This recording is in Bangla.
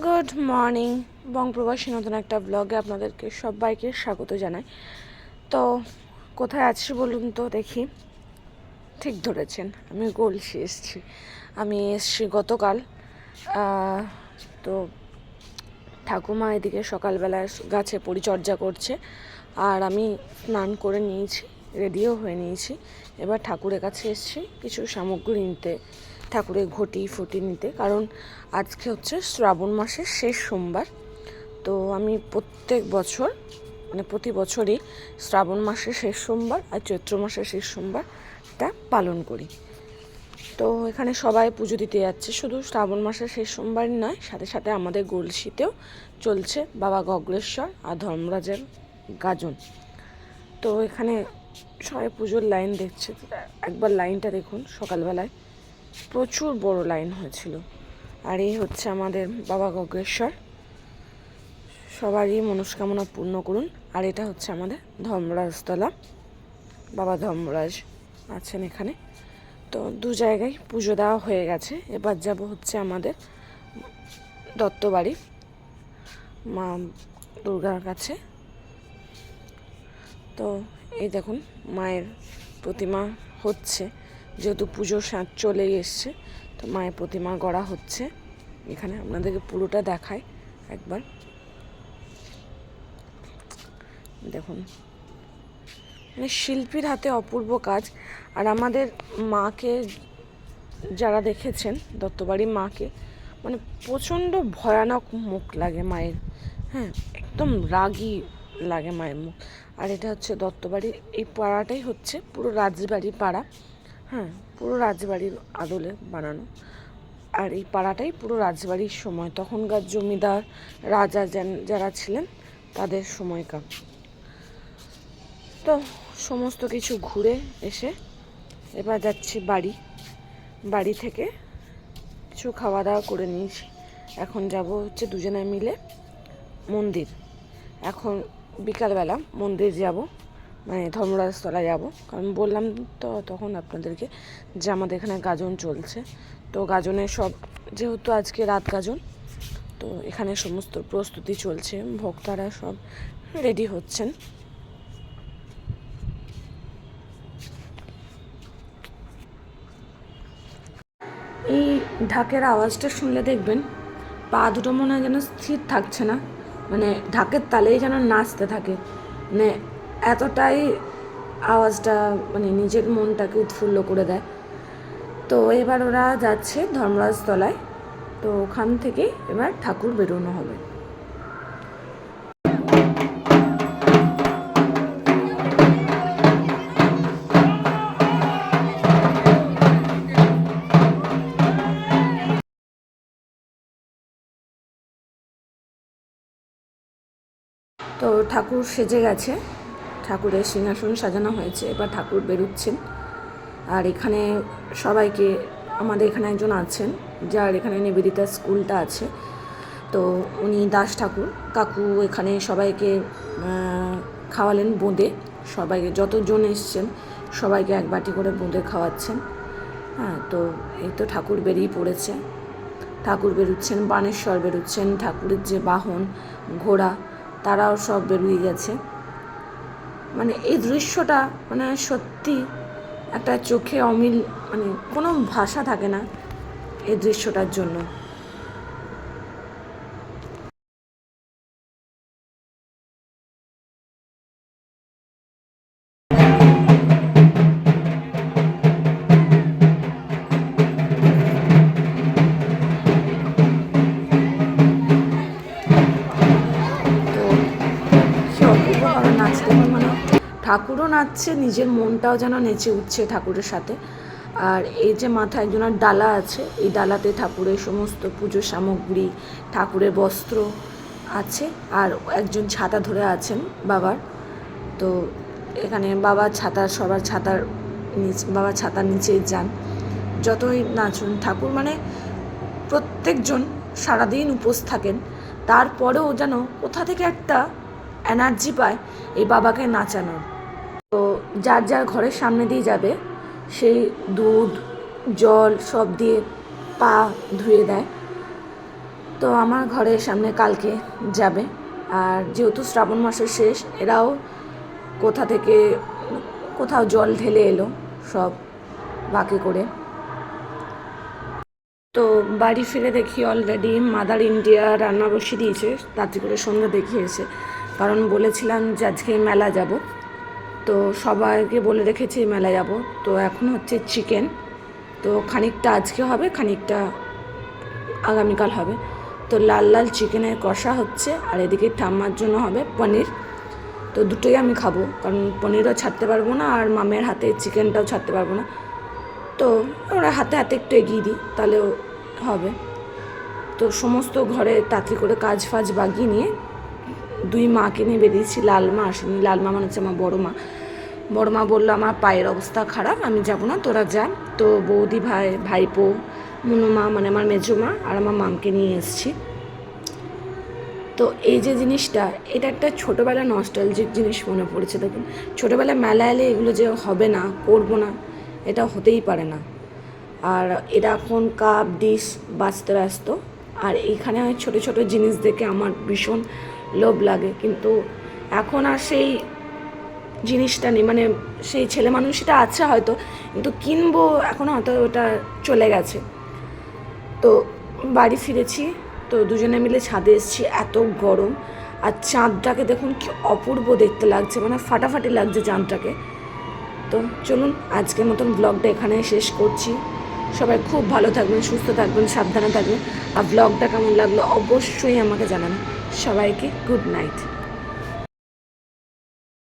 গুড মর্নিং বংপ্রবাসী নতুন একটা ব্লগে আপনাদেরকে সবাইকে স্বাগত জানাই। তো, কোথায় আছি বলুন তো দেখি। ঠিক ধরেছেন, আমি গলসি এসছি। আমি এসছি গতকাল তো ঠাকুমা এদিকে সকালবেলায় গাছে পরিচর্যা করছে, আর আমি স্নান করে নিয়েছি। রেডিও হয়ে নিয়েছি। এবার ঠাকুরের কাছে এসেছি কিছু সামগ্রী নিতে, ঠাকুরের ঘটি, ফুটি নিতে। কারণ আজকে হচ্ছে শ্রাবণ মাসের শেষ সোমবার। তো আমি প্রত্যেক বছর মানে প্রতি বছরই শ্রাবণ মাসের শেষ সোমবার আর চৈত্র মাসের শেষ সোমবারটা পালন করি। তো এখানে সবাই পুজো দিতে যাচ্ছে। শুধু শ্রাবণ মাসের শেষ সোমবার নয়, সাথে সাথে আমাদের গলসিতেও চলছে বাবা গগ্রেশ্বর আর ধর্মরাজের গাজন। তো এখানে সবাই পুজোর লাইন দেখছে একবার লাইনটা দেখুন সকালবেলায়। প্রচুর বড় লাইন হয়েছিল। আর এই হচ্ছে আমাদের বাবা গগ্রেশ্বর সবারই মনস্কামনা পূর্ণ করুন। আর এটা হচ্ছে আমাদের ধর্মরাজতলা। বাবা ধর্মরাজ আছেন এখানে। তো দু জায়গায় পুজো দেওয়া হয়ে গেছে। এবার যাব হচ্ছে আমাদের দত্তবাড়ি। মা দুর্গার কাছে। তো এই দেখুন, মায়ের প্রতিমা হচ্ছে, যেহেতু পুজো সাঁত চলেই এসছে, তো মায়ের প্রতিমা গড়া হচ্ছে। এখানে আপনাদেরকে পুরোটা দেখায় একবার। দেখুন মানে শিল্পীর হাতে অপূর্ব কাজ। আর আমাদের মাকে যারা দেখেছেন, দত্তবাড়ির মাকে মানে প্রচণ্ড ভয়ানক মুখ লাগে মায়ের। হ্যাঁ একদম রাগী লাগে মায়ের মুখ। আর এটা হচ্ছে দত্তবাড়ির এই পাড়াটাই হচ্ছে পুরো রাজবাড়ি পাড়া। হ্যাঁ পুরো রাজবাড়ির আদলে বানানো। আর এই পাড়াটাই পুরো রাজবাড়ির সময়। তখনকার জমিদার, রাজা যারা ছিলেন, তাদের সময়কার তো সমস্ত কিছু ঘুরে এসে এবার যাচ্ছি বাড়ি। বাড়ি থেকে কিছু খাওয়া দাওয়া করে নিয়েছি। এখন যাব হচ্ছে দুজনে মিলে মন্দির। এখন বিকালবেলা মন্দির যাব মানে ধর্মরাজতলা যাব। কারণ বললাম তো তখন আপনাদেরকে যে আমাদের এখানে গাজন চলছে। তো গাজনের সব, যেহেতু আজকে রাত গাজন, তো এখানে সমস্ত প্রস্তুতি চলছে, ভক্তরা সব রেডি হচ্ছেন। এই ঢাকের আওয়াজটা শুনলে দেখবেন, পা দুটো মনে হয় যেন স্থির থাকছে না। মানে ঢাকের তালেই যেন নাচতে থাকে। মানে এতটাই আওয়াজটা মানে নিজের মনটাকে উৎফুল্ল করে দেয়। তো এবার ওরা যাচ্ছে ধর্মরাজতলায়। তো ওখান থেকে এবার ঠাকুর বেরোনো হবে। তো ঠাকুর সেজে গেছে। ঠাকুরের সিংহাসন সাজানো হয়েছে, এবার ঠাকুর বেরোচ্ছেন। আর এখানে সবাইকে, আমাদের এখানে একজন আছেন, যার এখানে নিবেদিতা স্কুলটা আছে। তো উনি দাস ঠাকুর। কাকু এখানে সবাইকে খাওয়ালেন বোঁদে। সবাইকে যতজন এসছেন, সবাইকে এক বাটি করে বোঁদে খাওয়াচ্ছেন। হ্যাঁ তো এই তো ঠাকুর বেরিয়ে পড়েছে। ঠাকুর বেরোচ্ছেন, বানেশ্বর বেরোচ্ছেন, ঠাকুরের যে বাহন, ঘোড়া তারাও সব বেরিয়ে গেছে। মানে এই দৃশ্যটা মানে সত্যি একটা চোখে অমিল মানে কোনো ভাষা থাকে না এই দৃশ্যটার জন্য। ঠাকুরও নাচছে, নিজের মনটাও যেন নেচে উঠছে ঠাকুরের সাথে। আর এই যে মাথায় একজনের ডালা আছে, এই ডালাতে ঠাকুরের সমস্ত পুজো সামগ্রী, ঠাকুরের বস্ত্র আছে, আর একজন ছাতা ধরে আছেন বাবার। তো এখানে বাবা ছাতার, সবার ছাতার নিচ, বাবা ছাতার নিচেই যান। যতই নাচুন, ঠাকুর মানে প্রত্যেকজন সারাদিন উপোস থাকেন। তারপরেও যেন কোথা থেকে একটা এনার্জি পায় এই বাবাকে নাচানোর। তো যার যার ঘরের সামনে দিয়ে যাবে, সেই দুধ, জল সব দিয়ে পা ধুয়ে দেয়। তো আমার ঘরের সামনে কালকে যাবে। আর যেহেতু শ্রাবণ মাসের শেষ, এরাও কোথা থেকে, কোথাও জল ঢেলে এলো সব বাকি করে। তো বাড়ি ফিরে দেখি অলরেডি মাদার ইন্ডিয়া রান্না বসিয়ে দিয়েছে তাড়াতাড়ি করে সন্ধ্যা দেখিয়েছে। কারণ বলেছিলাম যে আজকে মেলা যাব। তো সবাইকে বলে রেখেছি মেলা যাব। তো এখন হচ্ছে চিকেন তো খানিকটা আজকে হবে, খানিকটা আগামীকাল হবে। তো লাল লাল চিকেনের কষা হচ্ছে, আর এদিকে ঠাম্মার জন্য হবে পনির। তো দুটোই আমি খাব, কারণ পনিরও ছাড়তে পারব না, আর মামের হাতে চিকেনটাও ছাড়তে পারব না। তো ওরা হাতে হাতে একটু এগিয়ে দিই, তাহলেও হবে। তো সমস্ত ঘরে তাড়াতাড়ি করে কাজ ফাজ বাগিয়ে নিয়ে দুই মাকে নিয়ে বেরিয়েছি লাল মা আসেনি। লাল মা মানে হচ্ছে আমার বড়ো মা বড় মা বলল, আমার পায়ের অবস্থা খারাপ, আমি যাব না, তোরা যা। তো বৌদি ভাই, ভাইপো, মনুমা মানে আমার মেজো মা আর আমার মামকে নিয়ে এসেছি। তো এই যে জিনিসটা, এটা একটা ছোটোবেলা নস্টালজিক জিনিস মনে পড়েছে। দেখুন, ছোটোবেলায় মেলা এলে এগুলো যে হবে না, করব না, এটা হতেই পারে না। আর এটা এখন কাপ ডিশ বাঁচতে ব্যস্ত। আর এইখানে ছোট ছোট জিনিস দেখে আমার ভীষণ লোভ লাগে, কিন্তু এখন আর সেই জিনিসটা নেই। মানে সেই ছেলে মানুষটা আছে হয়তো, কিন্তু কিনবো এখন হয়তো ওটা চলে গেছে। তো বাড়ি ফিরেছি, তো দুজনে মিলে ছাদে এসেছি, এত গরম। আর চাঁদটাকে দেখুন কি অপূর্ব দেখতে লাগছে মানে ফাটাফাটি লাগছে চাঁদটাকে। তো চলুন, আজকের মতন ব্লগটা এখানে শেষ করছি। সবাই খুব ভালো থাকবেন, সুস্থ থাকবেন, সাবধানে থাকবেন। আর ব্লগটা কেমন লাগল অবশ্যই আমাকে জানান সবাইকে গুড নাইট।